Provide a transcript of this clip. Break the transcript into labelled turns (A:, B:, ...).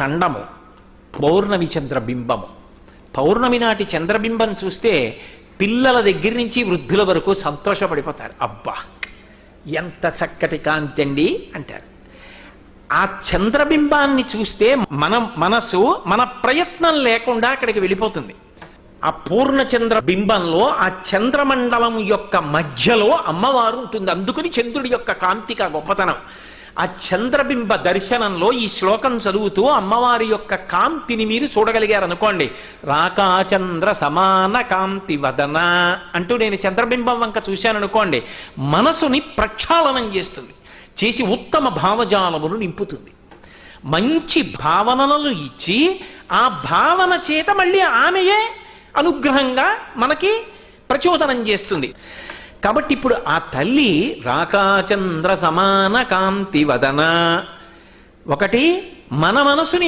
A: తండము పౌర్ణమి చంద్రబింబము. పౌర్ణమి నాటి చంద్రబింబం చూస్తే పిల్లల దగ్గర నుంచి వృద్ధుల వరకు సంతోషపడిపోతారు. అబ్బా ఎంత చక్కటి కాంతి అండి అంటారు. ఆ చంద్రబింబాన్ని చూస్తే మన మనసు మన ప్రయత్నం లేకుండా అక్కడికి వెళ్ళిపోతుంది. ఆ పూర్ణచంద్ర బింబంలో ఆ చంద్రమండలం యొక్క మధ్యలో అమ్మవారు ఉంటుంది. అందుకని చంద్రుడి యొక్క కాంతిక గొప్పతనం. ఆ చంద్రబింబ దర్శనంలో ఈ శ్లోకం చదువుతూ అమ్మవారి యొక్క కాంతిని మీరు చూడగలిగారనుకోండి. రాకాచంద్ర సమాన కాంతి వదన అంటూ నేను చంద్రబింబం వంక చూశాను అనుకోండి మనసుని ప్రక్షాళనం చేస్తుంది చేసి ఉత్తమ భావజాలమును నింపుతుంది. మంచి భావనలను ఇచ్చి ఆ భావన చేత మళ్ళీ ఆమెయే అనుగ్రహంగా మనకి ప్రచోదనం చేస్తుంది. కాబట్టి ఇప్పుడు ఆ తల్లి రాకాచంద్ర సమాన కాంతి వదన ఒకటి మన మనసుని